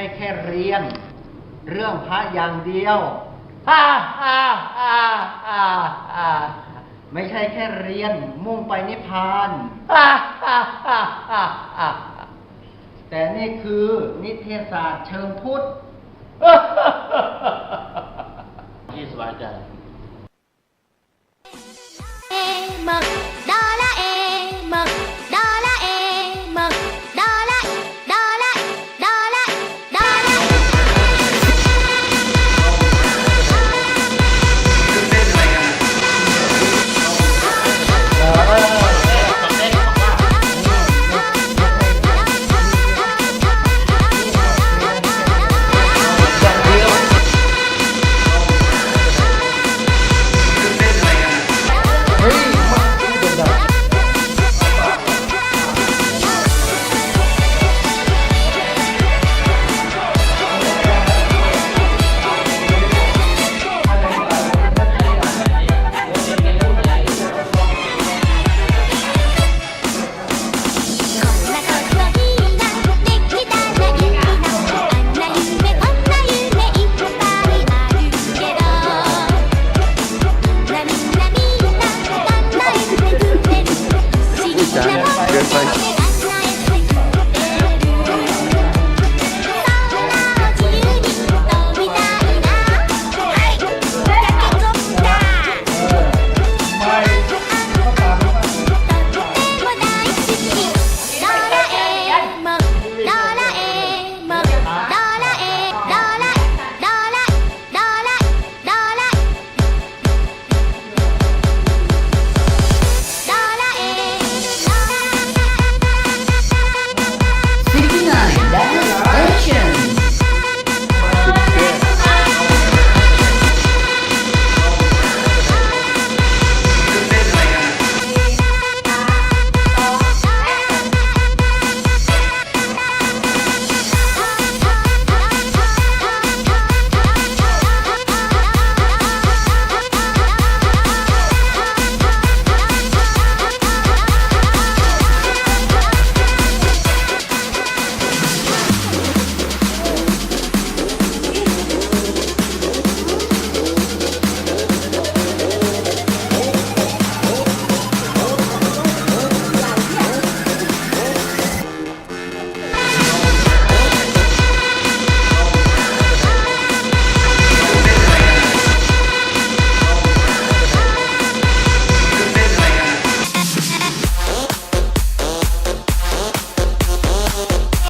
ช่แค่เรียน เรื่องพระอย่างเดียวฮ่าฮ่าฮ่าฮ่าฮ่าไม่ใช่แค่เรียน มุ่งไปนิพพานฮ่าฮ่าฮ่าฮ่าฮ่าแต่นี่คือนิเทศศาสตร์เชิงพุทธที่สบายใจมักดา 加油！